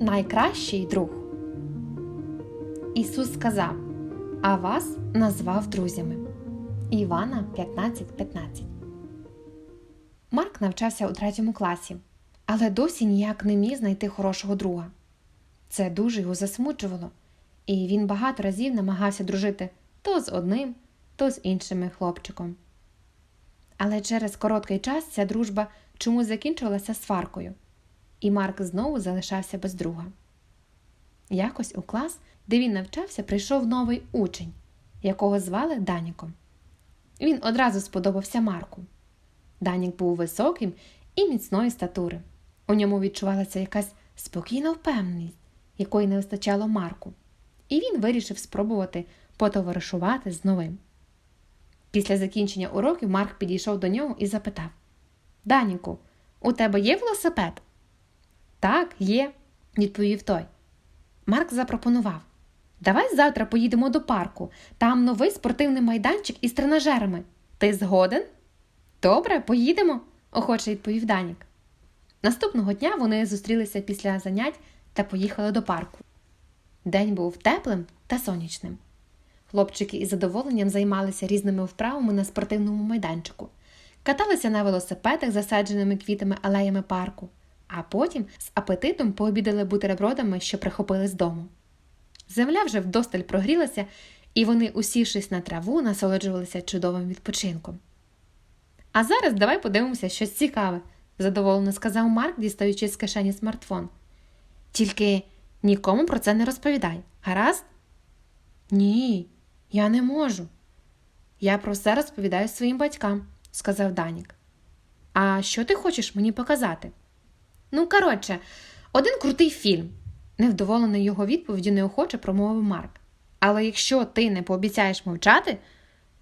найкращий друг. Ісус сказав, а вас назвав друзями. Івана 15.15. Марк навчався у третьому класі, але досі ніяк не міг знайти хорошого друга. Це дуже його засмучувало, і він багато разів намагався дружити то з одним, то з іншим хлопчиком. Але через короткий час ця дружба чомусь закінчувалася сваркою, і Марк знову залишався без друга. Якось у клас, де він навчався, прийшов новий учень, якого звали Даніком. Він одразу сподобався Марку. Данік був високим і міцної статури. У ньому відчувалася якась спокійна впевненість, якої не вистачало Марку, і він вирішив спробувати потоваришувати з новим. Після закінчення уроків Марк підійшов до нього і запитав Даніку, у тебе є велосипед? Так, є, відповів той. Марк запропонував Давай завтра поїдемо до парку. Там новий спортивний майданчик із тренажерами. Ти згоден? Добре, поїдемо, охоче відповів Данік. Наступного дня вони зустрілися після занять та поїхали до парку. День був теплим та сонячним. Хлопчики із задоволенням займалися різними вправами на спортивному майданчику, каталися на велосипедах, засадженими квітами алеями парку, а потім з апетитом пообідали бутербродами, що прихопили з дому. Земля вже вдосталь прогрілася, і вони, усівшись на траву, насолоджувалися чудовим відпочинком. А зараз давай подивимося щось цікаве, задоволено сказав Марк, дістаючи з кишені смартфон. Тільки нікому про це не розповідай, гаразд? Ні, я не можу. Я про все розповідаю своїм батькам, сказав Данік. А що ти хочеш мені показати? Ну, коротше, один крутий фільм, невдоволений його відповіддю неохоче промовив Марк. Але якщо ти не пообіцяєш мовчати,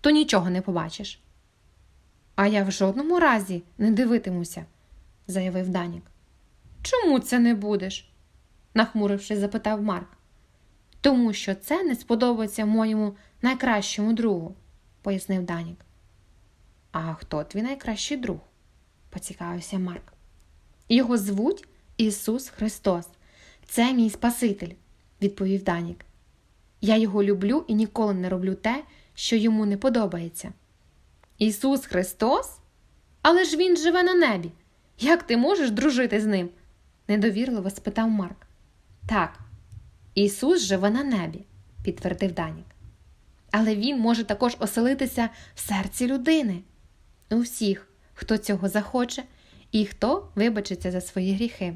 то нічого не побачиш. А я в жодному разі не дивитимуся, заявив Данік. Чому це не будеш? нахмурившись, запитав Марк. Тому що це не сподобається моєму найкращому другу, пояснив Данік. А хто твій найкращий друг? поцікавився Марк. Його звуть Ісус Христос. Це мій Спаситель, відповів Данік. Я його люблю і ніколи не роблю те, що йому не подобається. Ісус Христос? Але ж Він живе на небі. Як ти можеш дружити з ним? недовірливо спитав Марк. Так, Ісус живе на небі, підтвердив Данік. Але Він може також оселитися в серці людини, у всіх, хто цього захоче і хто вибачиться за свої гріхи.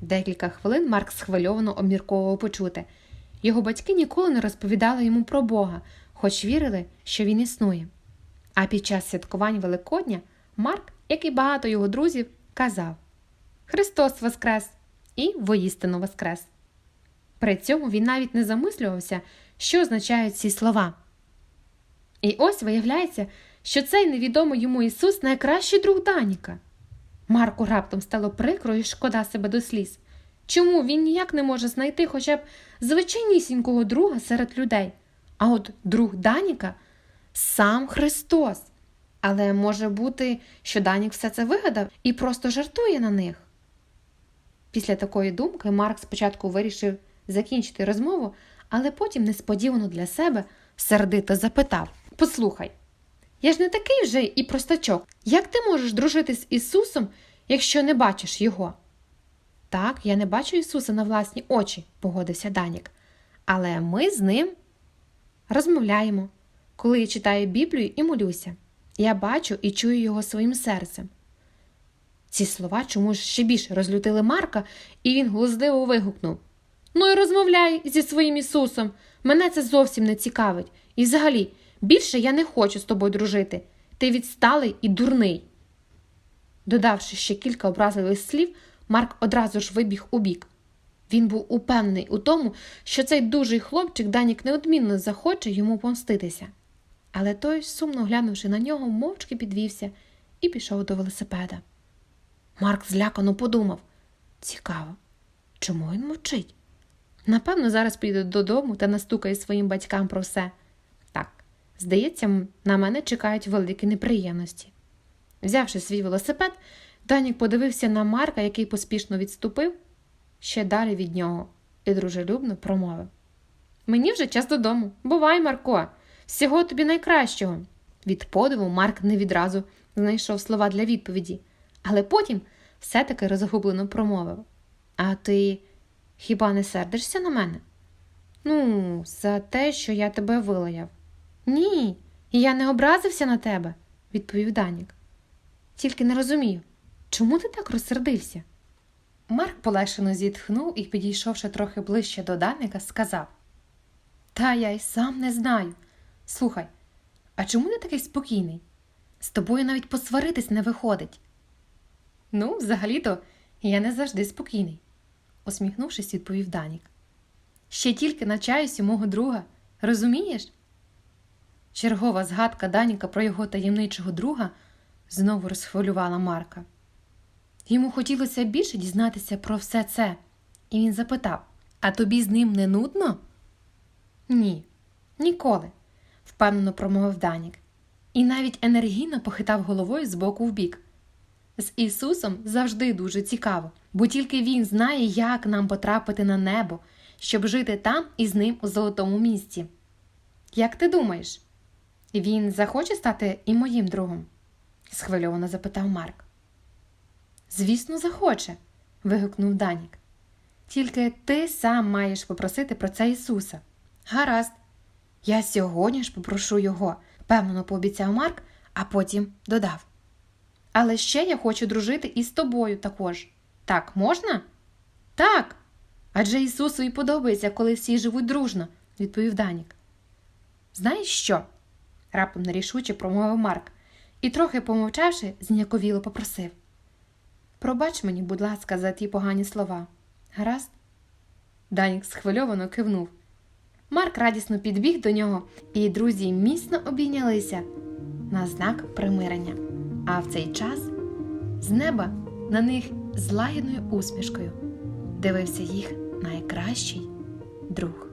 Декілька хвилин Марк схвильовано обмірковував почуте. Його батьки ніколи не розповідали йому про Бога, хоч вірили, що він існує. А під час святкувань Великодня Марк, як і багато його друзів, казав Христос Воскрес! І воістину Воскрес! При цьому він навіть не замислювався, що означають ці слова. І ось виявляється, що цей невідомий йому Ісус найкращий друг Даніка. Марку раптом стало прикро і шкода себе до сліз. Чому він ніяк не може знайти хоча б звичайнісінького друга серед людей? А от друг Даніка сам Христос. Але може бути, що Данік все це вигадав і просто жартує на них. Після такої думки Марк спочатку вирішив закінчити розмову, але потім несподівано для себе сердито запитав: Послухай, я ж не такий вже і простачок. Як ти можеш дружити з Ісусом, якщо не бачиш Його? Так, я не бачу Ісуса на власні очі, погодився Данік. Але ми з ним розмовляємо, коли я читаю Біблію і молюся. Я бачу і чую його своїм серцем. Ці слова чомусь ще більше розлютили Марка, і він глузливо вигукнув Ну і розмовляй зі своїм Ісусом. Мене це зовсім не цікавить. І взагалі, більше я не хочу з тобою дружити. Ти відсталий і дурний. Додавши ще кілька образливих слів, Марк одразу ж вибіг у бік. Він був упевнений у тому, що цей дужий хлопчик Данік неодмінно захоче йому помститися. Але той, сумно глянувши на нього, мовчки підвівся і пішов до велосипеда. Марк злякано подумав цікаво, чому він мовчить? Напевно, зараз піде додому та настукає своїм батькам про все. Здається, на мене чекають великі неприємності. Взявши свій велосипед, Данік подивився на Марка, який поспішно відступив, ще далі від нього і дружелюбно промовив. Мені вже час додому. Бувай, Марко, всього тобі найкращого. Від подиву Марк не відразу знайшов слова для відповіді, але потім все-таки розгублено промовив. А ти хіба не сердишся на мене? Ну, за те, що я тебе вилаяв. Ні, я не образився на тебе, відповів Данік. Тільки не розумію, чому ти так розсердився? Марк полегшено зітхнув і, підійшовши трохи ближче до Даника, сказав Та я й сам не знаю. Слухай, а чому ти такий спокійний? З тобою навіть посваритись не виходить. Ну, взагалі-то, я не завжди спокійний, усміхнувшись, відповів Данік. Ще тільки навчаюсь у мого друга, розумієш? Чергова згадка Даніка про його таємничого друга знову розхвилювала Марка. Йому хотілося більше дізнатися про все це, і він запитав: А тобі з ним не нудно? Ні, ніколи, впевнено промовив Данік, і навіть енергійно похитав головою з боку в бік. З Ісусом завжди дуже цікаво, бо тільки Він знає, як нам потрапити на небо, щоб жити там і з ним у золотому місці. Як ти думаєш, він захоче стати і моїм другом? схвильовано запитав Марк. Звісно, захоче, вигукнув Данік. Тільки ти сам маєш попросити про це Ісуса. Гаразд, я сьогодні ж попрошу його, певно, пообіцяв Марк, а потім додав. Але ще я хочу дружити і з тобою також. Так можна? Так. Адже Ісусу і подобається, коли всі живуть дружно, відповів Данік. Знаєш що? Раптом нерішуче промовив Марк і, трохи помовчавши, зніяковіло попросив. Пробач мені, будь ласка, за ті погані слова. Гаразд? Данік схвильовано кивнув. Марк радісно підбіг до нього, і друзі міцно обійнялися на знак примирення. А в цей час з неба на них з лагідною усмішкою дивився їх найкращий друг.